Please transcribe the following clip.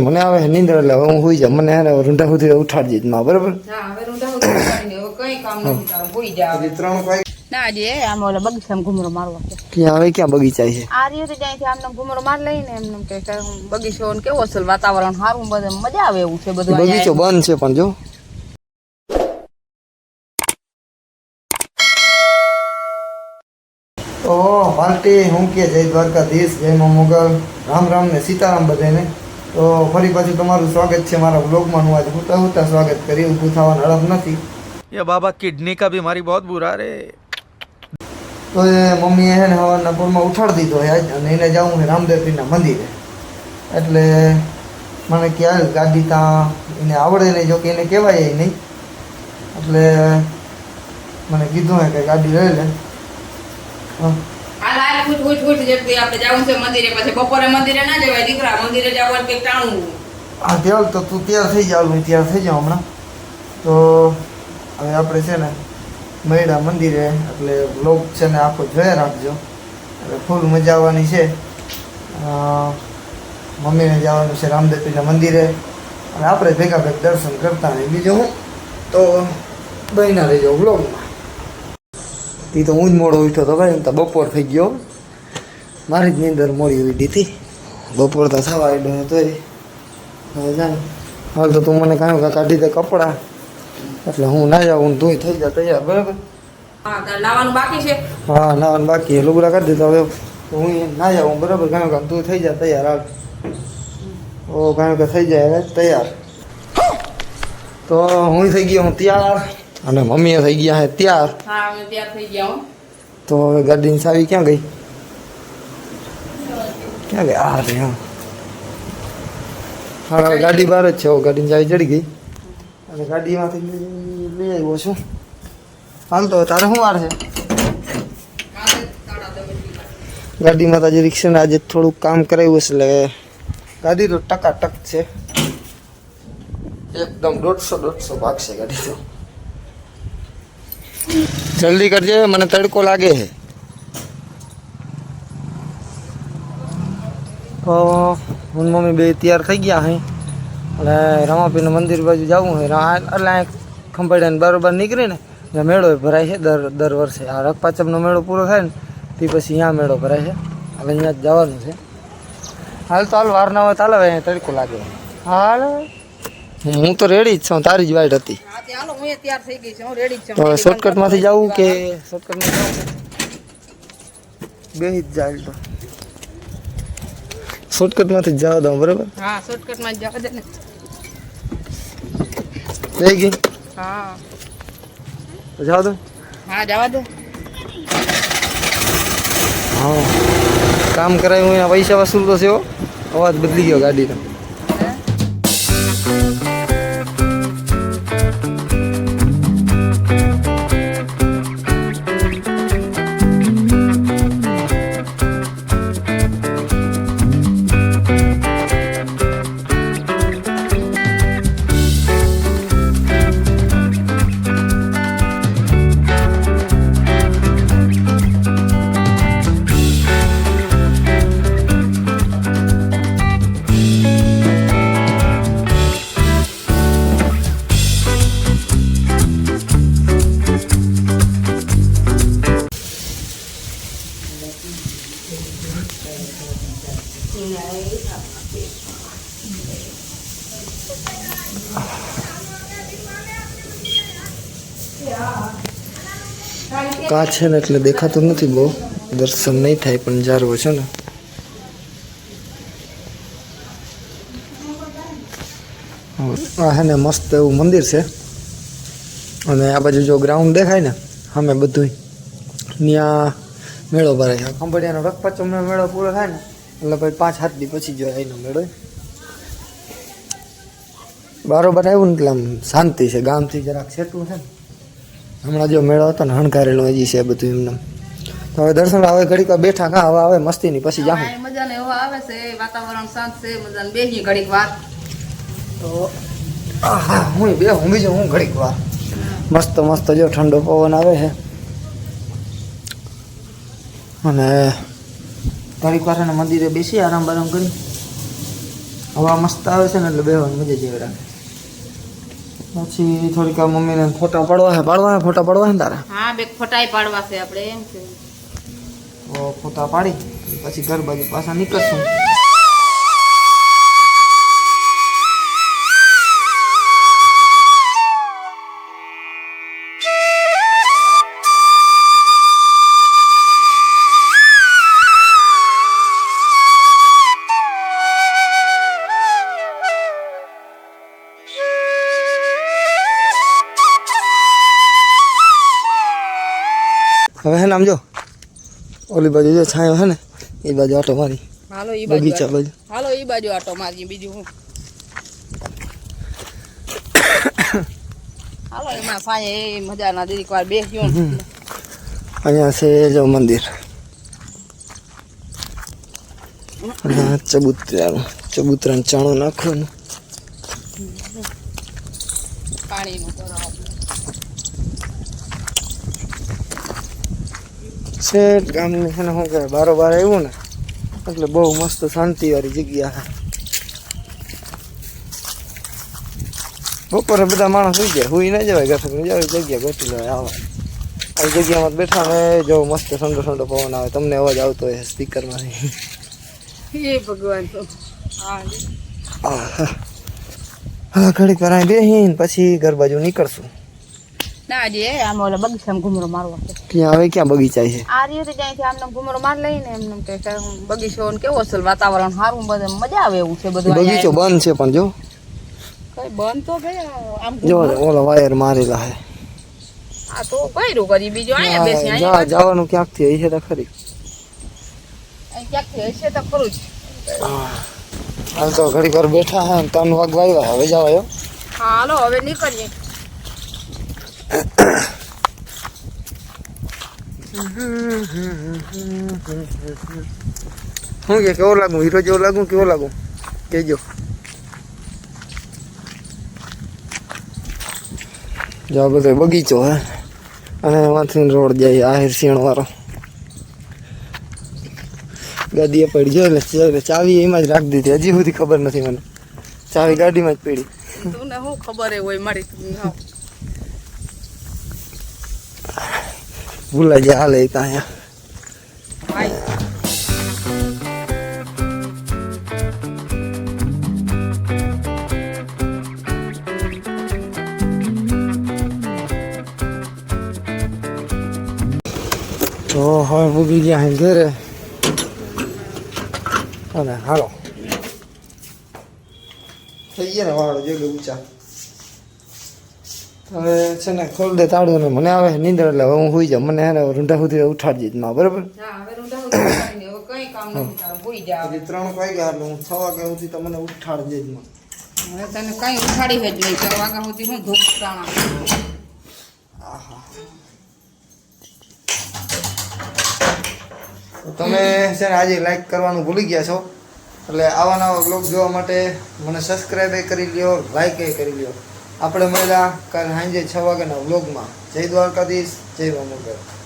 મને આવે નીંદર એટલે હવે હું હોઈ જાઉં. મને રૂંઢા સુધી ઉઠાડજી જ માં બરાબર? હા હવે હું તો હવે કઈ કામ નથી તારું હોઈ જાવ ત્રણ વાગે ના જે આમ ઓલા બગીચામાં ઘુમરો મારવા ક્યાં હવે ક્યાં બગીચા છે? આ રહ્યો તો ત્યાંથી આમ ઘૂમરો માર લઈને એમને કે કે બગીચો ને કેવો છે વાતાવરણ સારું બધું મજા આવે એવું છે બધું બગીચો બંધ છે પણ જો. તો પાર્ટી હું કે જય દ્વારકાધીશ જય મા મોગલ રામ રામ ને સીતારામ બધાને. તો ફરી પાછું તમારું સ્વાગત છે મારા બ્લોગમાં હું આજે ઉતા ઉતા સ્વાગત કરી ઊભું થવાનું અડપ નથી. એ બાબા કિડની કા બીમારી બહુ બુરા રે. તો એ મમ્મીએ ને હવાના પૂરમાં ઉઠાડી દીધો હે અને એને જાઉં છે રામદેવપીના મંદિરે. એટલે મને ક્યારે ગાડી ત્યાં એને આવડે નહીં જો કે એને કહેવાય નહીં. એટલે મને કીધું હે કે ગાડી લઈ લે. હાલ હાલ આપણે જવું છે મંદિરે, પછી બપોરે મંદિરે ના જવાય, દીકરા મંદિરે જવાનું કંઈક ટાણું. હા તો તું તૈયાર થઈ જાવ હું થઈ જાઉં હમણાં. તો હવે આપણે છે ને, મૈડા મંદિરે, એટલે બ્લોગ છે ને આખો જોયા રાખજો. એટલે ફૂલ મજા આવવાની છે મમ્મીને જવાનું છે રામદેવપીના મંદિરે. અને આપણે ભેગા ભેગ દર્શન કરતા નહીં. બીજું હું તો બહીના રહી જાઉં બ્લોગમાં એ તો હું જ મોડો ઉઠ્યો તો ભાઈ એમ તો બપોર થઈ ગયો. મારી જ નીંદર મોડી ઉઠી હતી. બપોર તો થવા આવ્યો તો હવે જાણ હાલ તો તું મને કહ્યું કે કાઢી દે કપડાં. એટલે હું ના જાઉં તું થઈ જા તૈયાર બરાબર? હા તારે બાકી છે? હા નાવાનું બાકી લુગડા કાઢી દીધા હવે હું ના જાઉં બરાબર? કહ્યું કે તું થઈ જા તૈયાર હાલ. ઓ કહ્યું કે થઈ જાય તૈયાર. તો હું થઈ ગયો હું તૈયાર. અને મમ્મીએ થઈ ગયા હે તૈયાર. હા અમે તૈયાર થઈ ગયા હો. તો હવે ગાડીની ચાવી ક્યાં ગઈ? ક્યાં ગઈ? આ રહી હા. હા હવે ગાડી બહાર જ છે હવે ગાડીની ચાવી ચડી ગઈ. અને ગાડીમાંથી લઈ- લઈ આવ્યો છું. હાલ તો તારે શું વાર છે? ગાડીમાં તો આજે રિક્ષાને આજે થોડુંક કામ કરાવ્યું છે એટલે ગાડી તો ટકાટક છે. એકદમ દોઢસો દોઢસો ભાગશે ગાડી તો. જલ્દી કરજે, મને તડકો લાગે છે. તો હું મમ્મી બે તૈયાર થઈ ગયા હે. અને રમાપીનું મંદિર બાજુ જવું હોય એટલે આ ખંભાળિયાને બરોબર નીકળી ને ત્યાં મેળો ભરાય છે દર દર વર્ષે. આ રખપાચમનો મેળો પૂરો થાય ને, તે પછી અહીંયા મેળો ભરાય છે. હવે અહીંયા જ જવાનું છે. હાલ તો હાલ વારના હોય ચાલે તડકો લાગે. હાલ. હું તો રેડી જ છું. તારી જ વાઈટ હતી. હાલો હું એ તૈયાર થઈ ગઈ છું હું રેડી જ છું. તો શોર્ટકટમાંથી જવું કે શોર્ટકટમાં જવું? બે જ જાય તો. શોર્ટકટમાંથી જ જવા દઉં બરાબર? હા શોર્ટકટમાં જવા દે ને. થઈ ગઈ? હા. જવા દઉં હા જવા દો. હા. કામ કરાયું પૈસા વસૂલ તો છે હો. અવાજ બદલી ગયો ગાડીનો. કાચ છે ને એટલે દેખાતું નથી બહુ. દર્શન નહીં થાય, પણ જારવો છે ને. આ છે ને મસ્ત એવું મંદિર છે. અને આ બાજુ જો ગ્રાઉન્ડ દેખાય ને, સામે બધું ત્યાં મેળો ભરાય. છે ખંભાળિયાનો રખપાચમનો મેળો પૂરો થાય ને, એટલે ભાઈ પાંચ સાત દી પછી જો એનો મેળો બારોબાર આવ્યું ને એટલે આમ શાંતિ છે. ગામથી જરાક સેટું છે ને. હમણાં જો મેળો હતો ને હણકારેલો હજી છે બધું એમને. તો હવે દર્શન આવે ઘડીક બેઠા કા હવે આવે મસ્તીની પછી જાહું. મજા ને આવે છે. વાતાવરણ શાંત છે મજાને બેહી ઘડીક વાર. તો આહા હું બે હું બીજું હું ઘડીક વાર. મસ્ત મસ્ત જો ઠંડો પવન આવે છે. અને ઘડીક વાર મંદિરે બેસી આરામ બારામ કરી. હવા મસ્ત આવે છે ને એટલે બેહવાની મજા જેવી રાખે. પછી થોડીક વાર મમ્મીને ફોટા પાડવા છે પાડવા છે ફોટા પાડવા છે ને તારા? હા બે ફોટાઈ પાડવા છે આપણે એમ તો ફોટા પાડી પછી ઘર બાજુ પાછા નીકળશું. હવે હે ને આમ જો. ઓલી બાજુ જો છાંયો હે ને એ બાજુ આટો મારી. હાલો એ બાજુ બગીચા બાજુ. હાલો એ બાજુ આટો મારી બીજું હું. હાલો એમાં સાંજે એ મજાના દીદી વાર બેસ્યો ને. અહીંયા છે જો મંદિર. ચબૂતરાનું ચબૂતરાનું ચાણું નાખવાનું. પાણીનું શેઠ ગામની છે ને શું કહેવાય બારોબાર આવ્યું ને એટલે બહુ મસ્ત શાંતિવાળી જગ્યા બપોરે બધા માણસ સુઈ જાય સુઈ ના જવાય ઘર જાવ જગ્યા ગોઠવી લેવાય આવા. આવી જગ્યામાં બેઠા ને જો મસ્ત ઠંડો ઠંડો પવન આવે તમને અવાજ આવતો હોય સ્પીકરમાંથી. એ ભગવાન તો. હા ઘડીક વાર અહીં બેસીને પછી ઘર બાજુ નીકળશું. ના જે આમ ઓલા બગીચામાં ઘુમરો મારવા ક્યાં? હવે ક્યાં બગીચા છે? આ રીતે ત્યાંથી આમને ઘુમરો માર લઈને એમને કે બગીચો ને કેવો અસલ વાતાવરણ સારું બધે મજા આવે એવું છે બધું બગીચો બંધ છે પણ જો. કઈ બંધ તો ગયા આમ જો ઓલા વાયર મારેલા છે. આ તો કર્યું કરી બીજું અહીંયા બેસી અહીંયા જવાનું ક્યાંકથી? છે તો ખરી. ક્યાંકથી? હશે તો ખરું જ. હાલ તો ઘડી ઘર બેઠા હે ત્રણ વાગ વાગ્યા હવે જવાયો હા હાલો હવે નીકળીએ. શું કે કેવો લાગુ? હીરો જેવો લાગુ કેવો લાગુ? કહેજો. જો આ બધો બગીચો, હે? અને એમાંથી રોડ જાય, આહિર શિયણ વાળો ગાડીએ પડી. જાય એટલે ચાવી એમાં જ રાખી દીધી. હજી સુધી ખબર નથી મને. ચાવી ગાડીમાં જ પડી. તું ને શું ખબર એ હોય, મારી હા. ભૂલાઈ જાય હાલે ત્યાં અહીંયા ભાઈ તો હવે ભૂગી ગયા હે ઘરે અને હાલો થઈ ગયા ને વાળો જોઈ ઊંચા હવે છે ને ખોલ દે તાળું ને મને આવે નીંદર એટલે હવે હું હોઈ જાઉં. મને હે ને રૂંઢા સુધી ઉઠાડજે જ માં બરાબર? હા હવે રૂંઢા સુધી કઈ કામ નથી તારું ભૂઈ જા. હજી ત્રણ વાગ્યા એટલે હું છ વાગ્યા સુધી તો મને ઉઠાડજે જ માં હવે તને કઈ ઉઠાડી જ નહીં. ચાર વાગ્યા સુધી હું ધૂપ તાણા તો તમે છે ને આજે લાઈક કરવાનું ભૂલી ગયા છો. એટલે આવા નવા બ્લોગ જોવા માટે મને સબસ્ક્રાઈબ કરી લ્યો લાઈક કરી લ્યો. આપણે મળ્યા કાલે સાંજે છ વાગ્યાના વ્લોગમાં જય દ્વારકાધીશ જય મમગર